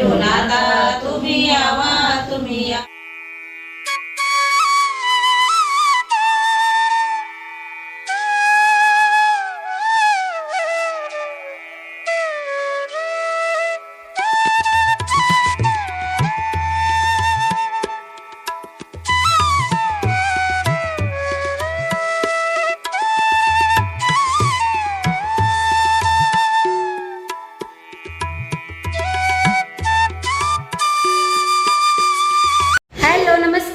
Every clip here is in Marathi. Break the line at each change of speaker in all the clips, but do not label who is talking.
तुम्ही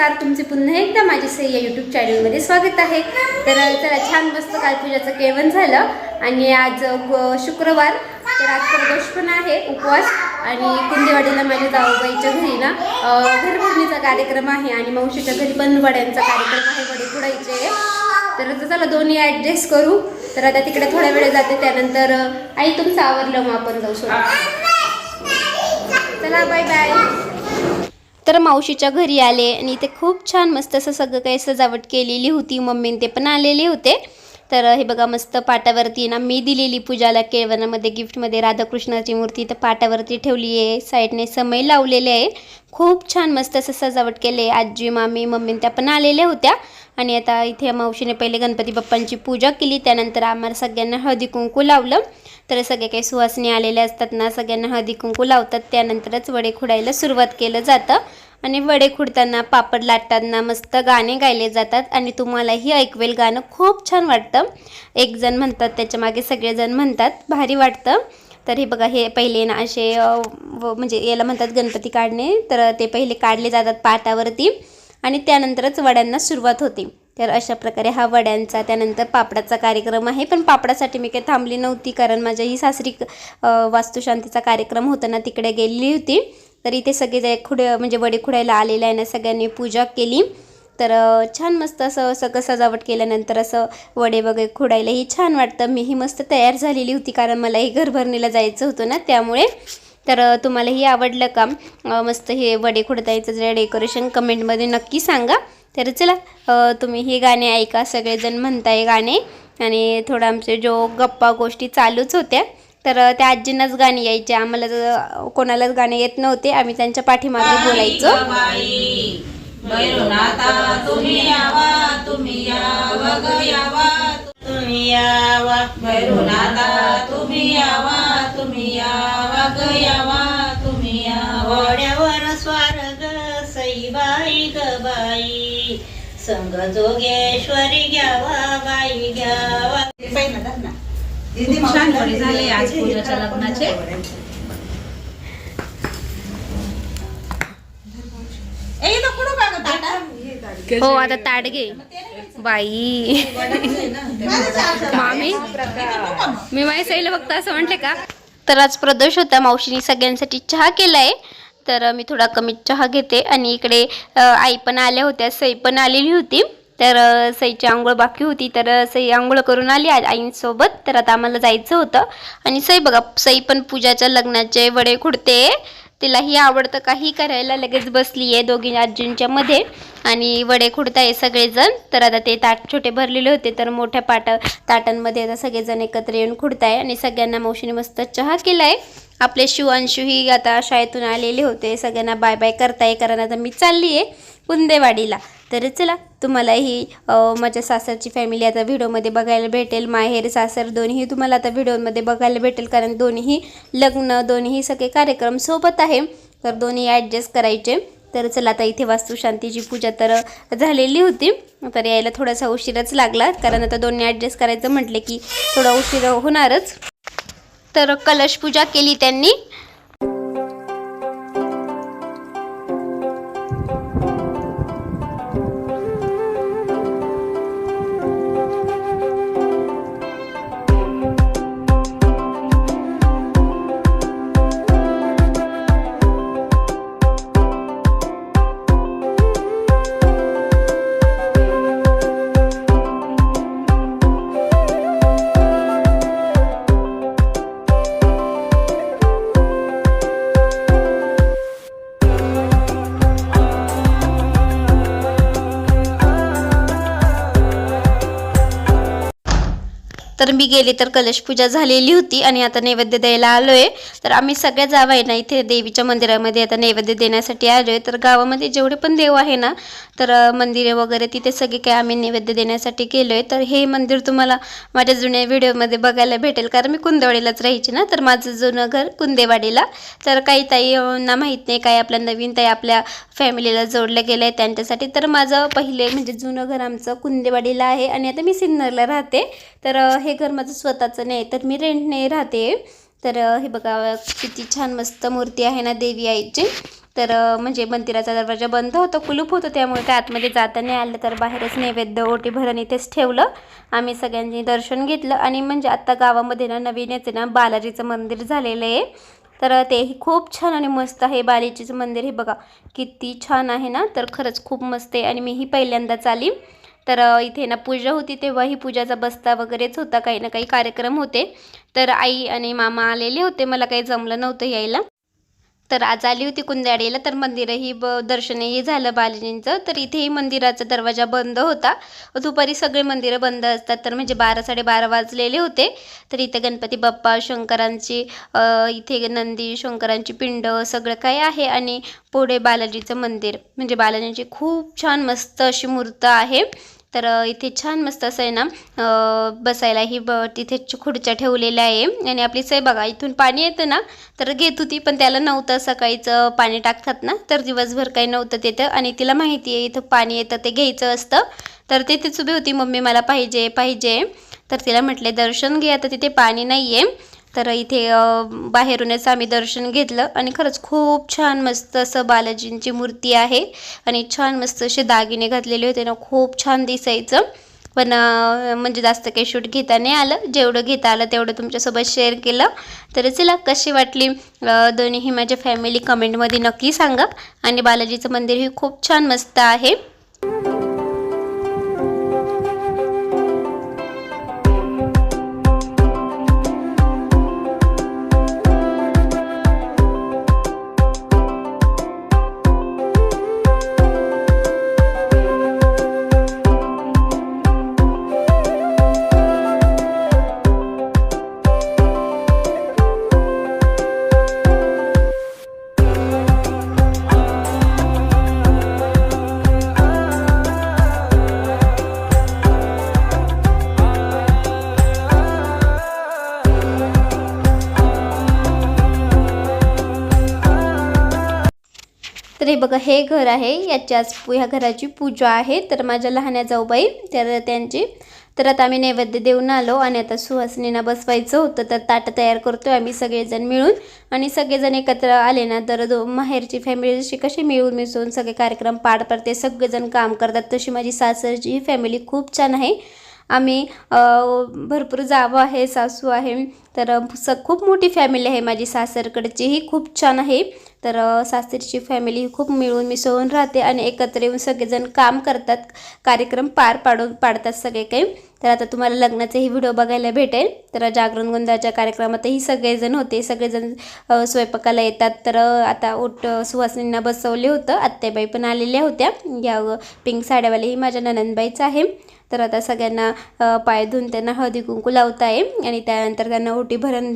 नमस्कार तुमचे पुन्हा एकदा माझे सही या यूट्यूब चॅनलमध्ये स्वागत आहे. तर चला छान मस्त काल पूजाचं केवण झालं आणि आज शुक्रवार. तर आज प्रदोष पण आहे उपवास आणि कुंदेवाडीला माझ्या जाऊबाईच्या घरी ना घरभरणीचा कार्यक्रम आहे आणि मावशीच्या घरी बनवड्यांचा कार्यक्रम आहे वडे फोडायचे. तर आता चला दोन्ही ॲडजस्ट करू. तर आता तिकडे थोड्या वेळ जाते त्यानंतर आई तुमचं आवरलं मग आपण जाऊ शकतो चला बाय बाय तर मावशीच्या घरी आले आणि इथे खूप छान मस्त असं सगळं काही सजावट केलेली होती. मम्मीन ते पण आलेले होते. तर हे बघा मस्त पाटावरती ना मी दिलेली पूजाला केळवणामध्ये गिफ्टमध्ये राधाकृष्णाची मूर्ती तर पाटावरती ठेवली आहे. साईडने समय लावलेले आहे. खूप छान मस्त असं सजावट केले आजी मामी मम्मीन त्या पण आलेल्या होत्या. आणि आता इथे मावशीने पहिले गणपती बाप्पांची पूजा केली त्यानंतर आम्हाला सगळ्यांना हळदी कुंकू लावलं. तर सगळे काही सुवासने आलेले असतात ना सगळ्यांना हळदी कुंकू लावतात. त्यानंतरच वडे खुडायला सुरुवात केलं जातं. आणि वडे खुडताना पापड लाटताना मस्त गाणे गायले जातात. आणि तुम्हालाही ऐकवेल गाणं खूप छान वाटतं. एक जण म्हणतात त्याच्यामागे सगळेजण म्हणतात भारी वाटतं. तर हे बघा हे पहिले ना असे व- म्हणजे याला म्हणतात गणपती काढणे. तर ते पहिले काढले जातात पाटावरती. आणि त्यानंतरच वड्यांना सुरुवात होते. तर अशा प्रकारे हा वड्यांचा त्यानंतर पापडाचा कार्यक्रम आहे. पण पापडासाठी मी काही थांबली नव्हती कारण माझ्या ही सासरी वास्तुशांतीचा कार्यक्रम होता ना तिकडे गेलेली होती. तर इथे सगळे जे खुडे म्हणजे वडे खुडायला आलेले आहे ना सगळ्यांनी पूजा केली. तर छान मस्त असं सगळं सजावट केल्यानंतर असं वडे वगैरे खुडायलाही छान वाटतं. मीही मस्त तयार झालेली होती कारण मलाही घरभरणीला जायचं होतं ना त्यामुळे. तर तुम्हालाही आवडलं का? मस्त हे वडे खुडता याचं जे डेकोरेशन कमेंटमध्ये नक्की सांगा. तर चला तुम्ही हे गाणे ऐका सगळेजण म्हणताय गाणे. आणि थोडं आमचे जो गप्पा गोष्टी चालूच होत्या. तर त्या आजींनाच गाणी यायचे आम्हाला कोणालाच गाणे येत नव्हते. आम्ही त्यांच्या पाठीमागे बोलायचो.
बाई भैरवनाथा तुम्ही यावा. तुम्ही यावा ग यावा
तुम्ही यावा
यावा ग
सईबाई ग बाई. संग जोगेश्वरी घ्यावा बाई घ्यावा.
खूप छान वडे झाले आज पूजाच्या लग्नाचे.
हो आता ताट घे. बाई. मामी मी माझ्या साईला फक्त असं म्हटले का? तर आज प्रदोष होता. मावशीने सगळ्यांसाठी चहा केला आहे तर मी थोडा कमी चहा घेते. आणि इकडे आई पण आल्या होत्या. सई पण आलेली होती. तर सईची आंघोळ बाकी होती. तर सई आंघोळ करून आली आज आईंसोबत. तर आता आम्हाला जायचं होतं. आणि सई बघा सई पण पूजाच्या लग्नाचे वडे खुडते. तिलाही आवडतं काही करायला. लगेच बसली आहे दोघी आजींच्या मध्ये. आणि वडे खुडताय सगळेजण. तर आता ते ताट छोटे भरलेले होते तर मोठ्या पाटा ताटांमध्ये आता सगळेजण एकत्र येऊन खुडताय. आणि सगळ्यांना मावशीने मस्त चहा केलाय. आपले शिव अंशूही आता शाळेतून आलेले होते. सगळ्यांना बाय बाय करताय कारण आता मी चालली आहे कुंदेवाडीला तर चला तुम्हालाही माझ्या सासरची फॅमिली आता व्हिडिओमध्ये बघायला भेटेल माहेर सासर दोन्ही तुम्हाला आता व्हिडिओमध्ये बघायला भेटेल कारण दोन्ही लग्न दोन्ही सगळे कार्यक्रम सोबत आहे. तर दोन्ही ॲडजस्ट करायचे. तर चला आता इथे वास्तुशांतीची पूजा तर झालेली होती तर यायला थोडासा उशीरच लागला कारण आता दोन्ही ॲडजस्ट करायचं म्हटलं की थोडा उशीर होणारच. तर कलश पूजा केली त्यांनी. तर मी गेली तर कलश पूजा झालेली होती आणि आता नैवेद्य द्यायला आलो आहे तर आम्ही सगळ्या जावा आहे ना इथे देवीच्या मंदिरामध्ये आता नैवेद्य देण्यासाठी आलो आहे तर गावामध्ये जेवढे पण देव आहे ना तर मंदिरे वगैरे तिथे सगळे काय आम्ही नैवेद्य देण्यासाठी गेलो आहे तर हे मंदिर तुम्हाला माझ्या जुन्या व्हिडिओमध्ये बघायला भेटेल. कारण मी कुंदेवाडीलाच राहायची ना तर माझं जुनं घर कुंदेवाडीला. तर काही ताईंना माहीत नाही काही आपल्या नवीन ताई आपल्या फॅमिलीला जोडलं गेलं आहे त्यांच्यासाठी. तर माझं पहिले म्हणजे जुनं घर आमचं कुंदेवाडीला आहे आणि आता मी सिन्नरला राहते. तर हे हे घर माझं स्वतःचं नाही तर मी रेंटने राहते. तर हे बघा किती छान मस्त मूर्ती आहे ना देवी आईची. तर म्हणजे मंदिराचा दरवाजा बंद होता कुलूप होतं त्यामुळे काय आतमध्ये जाता नाही आलं तर बाहेरच नैवेद्य ओटी भरण इथेच ठेवलं. आम्ही सगळ्यांनी दर्शन घेतलं आणि म्हणजे आत्ता गावामध्ये ना नवीनच येते ना बालाजीचं मंदिर झालेलं आहे. तर तेही खूप छान आणि मस्त आहे बालाजीचं मंदिर. हे बघा किती छान आहे ना तर खरंच खूप मस्त आहे आणि मीही पहिल्यांदाच आली. तर इथे ना पूजा होती तेव्हाही पूजाचा बस्ता वगैरेच होता. काही ना काही कार्यक्रम होते. तर आई आणि मामा आलेले होते. मला काही जमलं नव्हतं यायला. तर आज आली होती कुंदाडीला तर मंदिरही ब दर्शनही झालं बालाजींचं तर इथेही मंदिराचा दरवाजा बंद होता. दुपारी सगळे मंदिरं बंद असतात. तर म्हणजे बारा साडेबारा वाजलेले होते. तर इथे गणपती बाप्पा शंकरांची इथे नंदी शंकरांची पिंड सगळं काय आहे. आणि पुढे बालाजीचं मंदिर. म्हणजे बालाजींची खूप छान मस्त अशी मूर्त आहे. तर इथे छान मस्त असं आहे ना बसायलाही ब तिथे खुर्च्या ठेवलेल्या आहे. आणि आपली सय बघा इथून पाणी येतं ना तर घेत होती पण त्याला नव्हतं सकाळीचं पाणी टाकतात ना तर दिवसभर काही नव्हतं तिथं. आणि तिला माहिती आहे इथं पाणी येतं ते घ्यायचं असतं. तर तिथेच उभी होती मम्मी मला पाहिजे पाहिजे. तर तिला म्हटले दर्शन घे आता तिथे पाणी नाही आहे तर इथे बाहेरूनच आम्ही दर्शन घेतलं आणि खरंच खूप छान मस्त असं बालाजींची मूर्ती आहे आणि छान मस्त असे दागिने घातलेले होते ना खूप छान दिसायचं. पण म्हणजे जास्त काही शूट घेता नाही आलं. जेवढं घेता आलं तेवढं तुमच्यासोबत शेअर केलं. तर चला कशी वाटली दोन्हीही माझ्या फॅमिली कमेंटमध्ये नक्की सांगा. आणि बालाजीचं मंदिरही खूप छान मस्त आहे. तर हे बघा हे घर आहे. याच्याच ह्या घराची पूजा आहे. तर माझ्या लहान्या जाऊबाई तर त्यांची तर आता आम्ही नैवेद्य देऊन आलो आणि आता सुहासनीना बसवायचं होतं. तर ताटं तयार करतोय आम्ही सगळेजण मिळून. आणि सगळेजण एकत्र आले ना तर दो माहेरची फॅमिली जशी कशी मिळून मिसळून सगळे कार्यक्रम पार पडते. सगळेजण काम करतात. तशी माझी सासरची ही फॅमिली खूप छान आहे. आम्ही भरपूर जावं आहे सासू आहे. तर स खूप मोठी फॅमिली आहे माझी सासरकडचीही खूप छान आहे. तर सासरीची फॅमिली खूप मिळून मिसळून राहते आणि एकत्र येऊन सगळेजण काम करतात. कार्यक्रम पार पाडून पाडतात सगळे काही. तर आता तुम्हाला लग्नाचेही व्हिडिओ बघायला भेटेल. तर जागरण गोंधळाच्या कार्यक्रमातही सगळेजण होते. सगळेजण स्वयंपाकाला येतात. तर आता ओट सुवासिनींना बसवले होतं. आत्याबाई पण आलेल्या होत्या. या पिंक साड्यावाली ही माझ्या ननंदबाईच आहे. तर आता सगळ्यांना पाय धुवून त्यांना हळदी कुंकू लावत आहे आणि त्यानंतर त्यांना ओटी भरण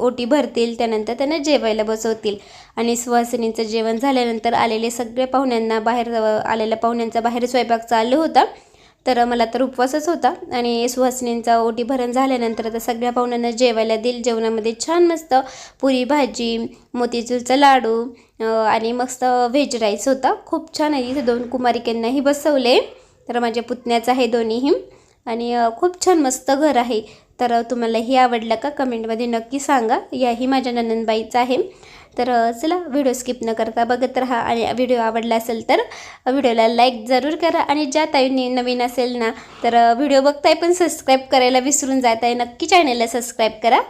ओटी भरतील. त्यानंतर त्यांना जेवायला बसवतील. आणि सुवासिनीचं जेवण झाल्यानंतर आलेले सगळे पाहुण्यांना बाहेर आलेल्या पाहुण्यांचा बाहेर स्वयंपाक चालू होता. तर मला तर उपवासच होता. आणि सुहासिनींचा ओटी भरण झाल्यानंतर आता सगळ्या पाहुण्यांना जेवायला देईल. जेवणामध्ये छान मस्त पुरी भाजी मोतीचूरचा लाडू आणि मस्त व्हेज राईस होता. खूप छान आहे. इथे दोन कुमारिकांनाही बसवले. तर माझ्या पुतण्याचं आहे दोन्हीही. आणि खूप छान मस्त घर आहे. तर तुम्हाला हे आवडलं का कमेंटमध्ये नक्की सांगा. याही माझ्या ननंदबाईचं आहे. तर चला व्हिडिओ स्किप न करता बघत राहा. आणि व्हिडिओ आवडला असेल तर व्हिडिओला लाईक जरूर करा. आणि ज्या ताईंनी नवीन असेल ना तर व्हिडिओ बघताय पण सबस्क्राईब करायला विसरून जात आहे नक्की चॅनलला सबस्क्राईब करा.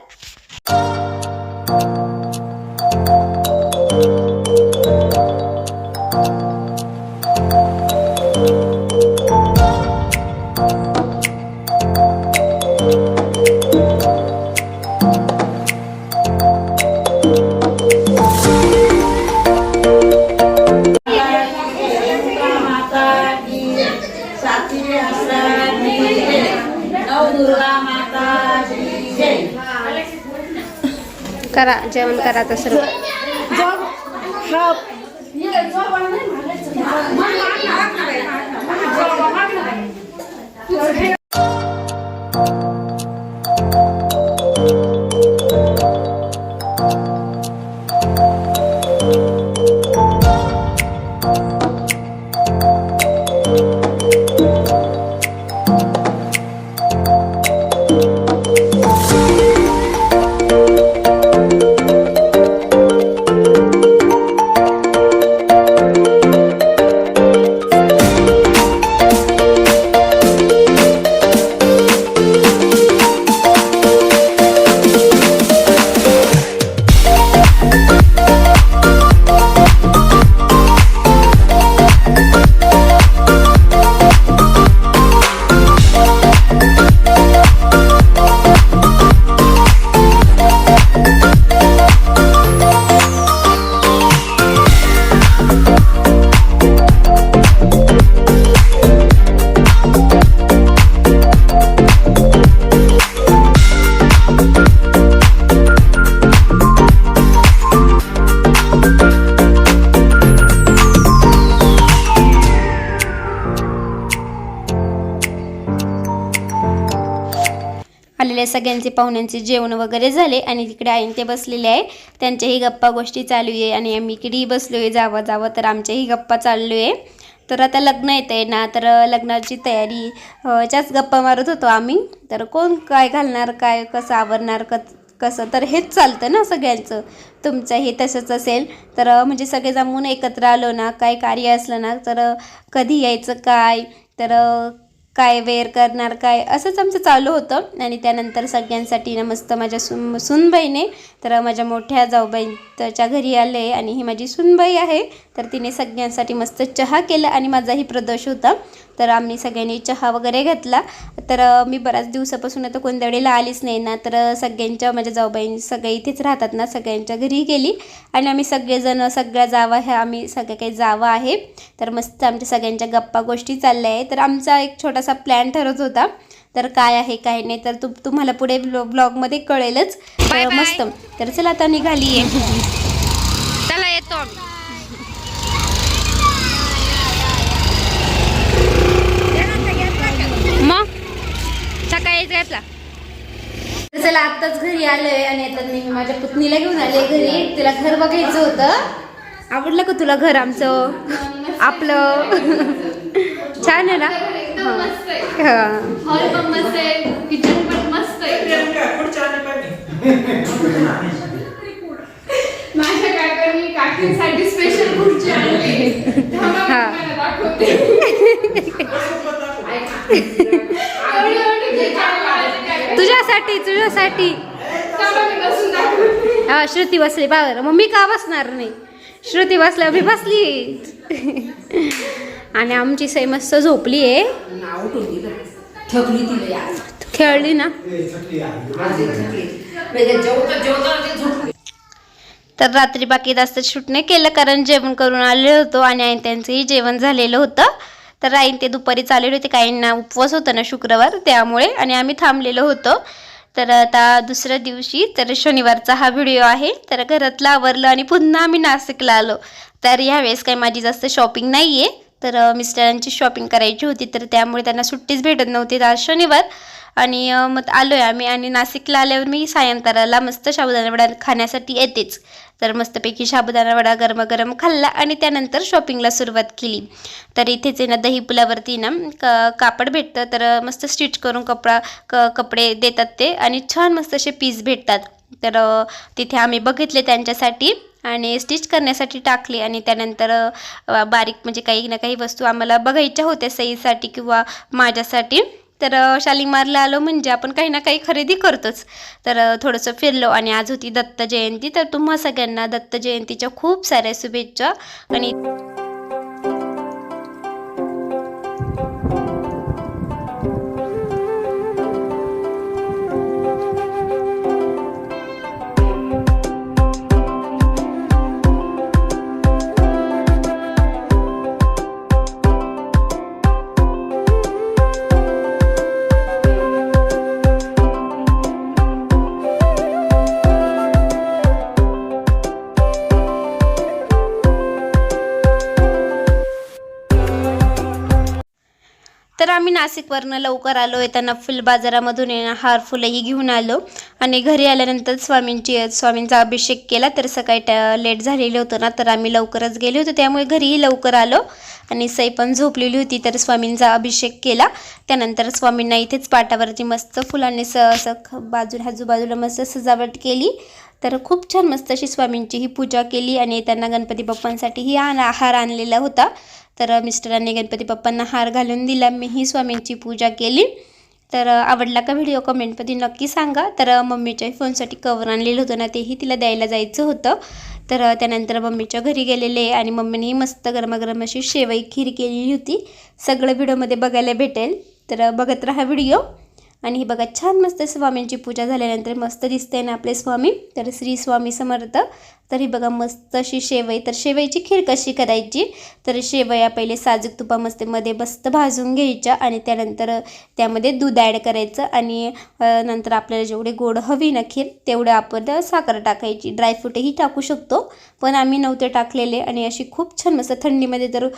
Kara, jangan kara terseru. Hop. सगळ्यांचे पाहुण्यांचे जेवण वगैरे झाले आणि तिकडे आईन ते बसलेले आहे. त्यांच्याही गप्पा गोष्टी चालू आहे आणि आम्ही इकडेही बसलो आहे जावं जावं तर आमच्याही गप्पा चाललो आहे तर आता लग्न येतं आहे ना तर लग्नाची तयारी च्याच गप्पा मारत होतो आम्ही. तर कोण काय घालणार काय कसं आवरणार क कसं? तर हेच चालतं ना सगळ्यांचं. तुमचंही तसंच असेल. तर म्हणजे सगळे जमून एकत्र आलो ना काय कार्य असलं ना तर कधी यायचं काय? तर काय वेअर करणार काय असंच आमचं चालू होतं. आणि त्यानंतर सगळ्यांसाठी ना मस्त माझ्या सुन सुनबाईने. तर माझ्या मोठ्या जाऊबाईच्या घरी आले आणि ही माझी सुनबाई आहे. तर तिने सगळ्यांसाठी मस्त चहा केला आणि माझाही प्रदोष होता. तर आम्ही सगळ्यांनी चहा वगैरे घेतला. तर मी बऱ्याच दिवसापासून आता कोणत्या वेळेला आलीच नाही ना. तर सगळ्यांच्या माझ्या जाऊबाई सगळे इथेच राहतात ना. सगळ्यांच्या घरी गेली. आणि आम्ही सगळेजण सगळ्या जावा ह्या आम्ही सगळ्या काही जावा आहे. तर मस्त आमच्या सगळ्यांच्या गप्पा गोष्टी चालल्या आहे तर आमचा एक छोटासा प्लॅन ठरत होता. तर काय आहे काय नाही तर तु तुम्हाला पुढे ब्लॉ ब्लॉगमध्ये कळेलच. तर मस्त. तर चला आता निघाली आहे चला येतो मग? सकाळी घेतला. चला आत्ताच घरी आलोय आणि आता मी माझ्या पुतणीला घेऊन आले घरी. तिला घर बघायचं होतं. आवडलं का तुला घर आमचं? आपलं. छान आहे ना? हा.
हॉल पण मस्त आहे किचन पण मस्त आहे. माझ्या काकांनी काकींसाठी स्पेशल खुर्ची आणली. थांबा मी
हा.
तुम्हाला दाखवते. एवढी एवढी खुर्ची आणली काका.
तुझ्यासाठी तुझ्यासाठी.
थांबा मी बसून दाखवते.
हा श्रुती बसली बाबर मग मी का बसणार नाही? श्रुती बसल्या मी बसली. आणि आमची सई मस्त झोपली आहे. खेळली ना? तर रात्री बाकी जास्त शूट नाही केलं कारण जेवण करून आले होतो आणि आई त्यांचंही जेवण झालेलं होतं. तर आईन ते दुपारी चालले होते काहींना उपवास होता ना शुक्रवार त्यामुळे आणि आम्ही थांबलेलो होतो. तर आता दुसऱ्या दिवशी तर शनिवारचा हा व्हिडिओ आहे. तर घरातलं आवरलं आणि पुन्हा आम्ही नाशिकला आलो. तर ह्यावेळेस काही माझी जास्त शॉपिंग नाही आहे तर मिस्टरांची शॉपिंग करायची होती तर त्यामुळे त्यांना सुट्टीच भेटत नव्हती. दार आज शनिवार आणि मग आलो आहे आम्ही आणि नाशिकला आल्यावर मी सायंकाळाला मस्त साबुदाणा वडा खाण्यासाठी येतेच. तर मस्तपैकी साबुदाणा वडा गरमागरम खाल्ला आणि त्यानंतर शॉपिंगला सुरुवात केली. तर इथेच आहे ना दही पुलावरती ना क कापड भेटतं तर मस्त स्टिच करून कपडा क कपडे देतात ते आणि छान मस्त असे पीस भेटतात. तर तिथे आम्ही बघितले त्यांच्यासाठी. आणि स्टिच करण्यासाठी टाकली आणि त्यानंतर बारीक म्हणजे काही ना काही वस्तू आम्हाला बघायच्या होत्या सईसाठी किंवा माझ्यासाठी. तर शालिमारला आलो म्हणजे आपण काही ना काही खरेदी करतोच. तर थोडंसं फिरलो आणि आज होती दत्त जयंती. तर तुम्हा सगळ्यांना दत्त जयंतीच्या खूप साऱ्या शुभेच्छा आणि आम्ही नाशिकवरनं लवकर आलो. येताना फुल बाजारामधून हार फुलंही घेऊन आलो. आणि घरी आल्यानंतर स्वामींची स्वामींचा अभिषेक केला. तर सकाळी त्या लेट झालेलं होतं ना तर आम्ही लवकरच गेले होतो. त्यामुळे घरीही लवकर आलो. आणि सई पण झोपलेली होती तर स्वामींचा अभिषेक केला. त्यानंतर स्वामींना इथेच पाटावरती मस्त फुलांनी स असं ख- बाजूला आजूबाजूला मस्त सजावट केली. तर खूप छान मस्त अशी स्वामींची ही पूजा केली. आणि त्यांना गणपती बाप्पांसाठीही हा हार आणलेला होता. तर मिस्टरांनी गणपती बाप्पांना हार घालून दिला. मीही स्वामींची पूजा केली. तर आवडला का व्हिडिओ कमेंटमध्ये नक्की सांगा. तर मम्मीच्या फोनसाठी कवर आणलेलं होतं ना तेही तिला द्यायला जायचं होतं. तर त्यानंतर मम्मीच्या घरी गेलेले आणि मम्मीने मस्त गरमागरम अशी शेवई खीर केलेली होती. सगळं व्हिडिओमध्ये बघायला भेटेल. तर बघत राहा व्हिडिओ आणि ही बघा छान मस्त स्वामींची पूजा झाल्यानंतर मस्त दिसते ना आपले स्वामी. तर श्री स्वामी समर्थ. तर ही बघा मस्त अशी शेवई. तर शेवईची खीर कशी करायची? तर शेवया पहिले साजूक तुपा मस्त मध्ये मस्त भाजून घ्यायच्या आणि त्यानंतर त्यामध्ये दूध ॲड करायचं आणि नंतर आपल्याला जेवढे गोड हवी ना खीर तेवढं आपण साखर टाकायची. ड्रायफ्रूटही टाकू शकतो पण आम्ही नव्हते टाकलेले आणि अशी खूप छान मस्त थंडीमध्ये तर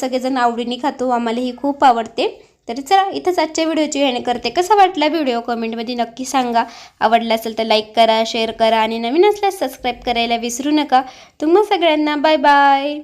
सगळेजण आवडीने खातो. आम्हाला ही खूप आवडते. तर चला इथंच आजच्या व्हिडिओची एंड करते. कसा वाटला व्हिडिओ? कमेंटमध्ये नक्की सांगा. आवडला असेल तर लाईक करा शेअर करा आणि नवीन असल्यास सबस्क्राईब करायला विसरू नका. तुम्हा सगळ्यांना बाय बाय